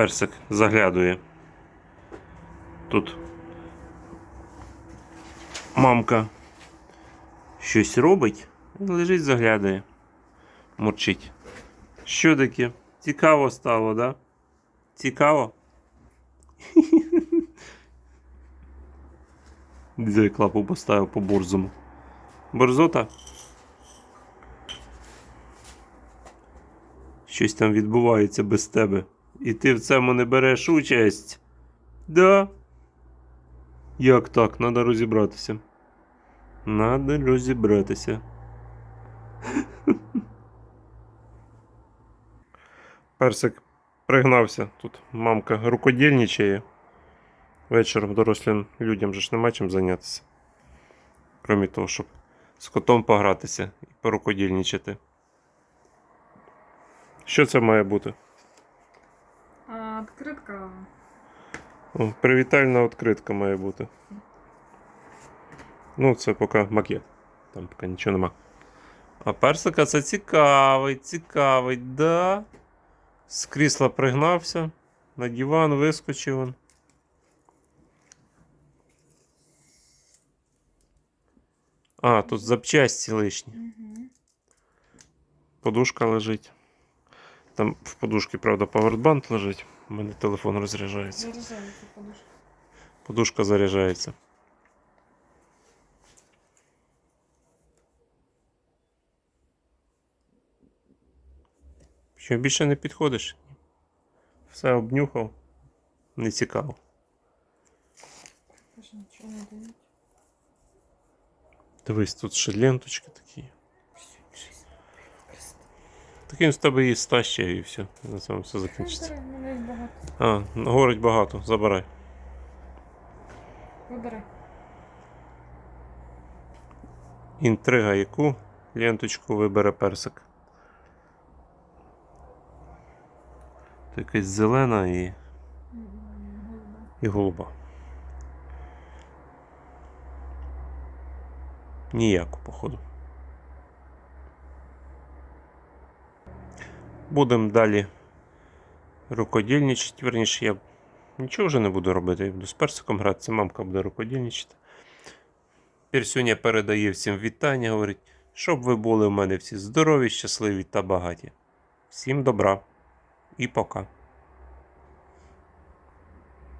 Персик заглядує. Тут мамка щось робить, лежить, заглядає, мурчить. Що таке? Цікаво стало, да? Цікаво? Де клапу поставив по борзому. Борзота? Щось там відбувається без тебе. І ти в цьому не береш участь. Да? Як так? Надо розібратися. Надо розібратися. Персик пригнався. Тут мамка рукодільничає. Вечором дорослим людям же ж нема чим зайнятися. Крім того, щоб з котом погратися і порукодільничати. Що це має бути? А. О, привітальна відкритка має бути. Ну, це поки макет. Там поки нічого нема. А персика це цікавий, цікавий, да. З крісла пригнався, на диван вискочив він. А, тут запчасті лишні. Угу. Подушка лежить. Там в подушці, правда, павербанк лежить. У мене телефон розряджається. Заряджається подушка. Подушка заряджається. Що більше не підходиш? Все обнюхав. Не цікаво. Нічого не. Дивись, тут ще ленточки такі. Щось. Так він з тебе її стащає і все. На цьому все закінчиться. А, горить багато, забирай. Вибери. Інтрига яку ленточку вибере персик. То якась зелена і, і голуба. Ніяку, походу. Будемо далі рукодільничати. Верніше, я нічого вже не буду робити. Я буду з персиком гратися, мамка буде рукодільничати. Пірсюня передає всім вітання, говорить, щоб ви були в мене всі здорові, щасливі та багаті. Всім добра і пока.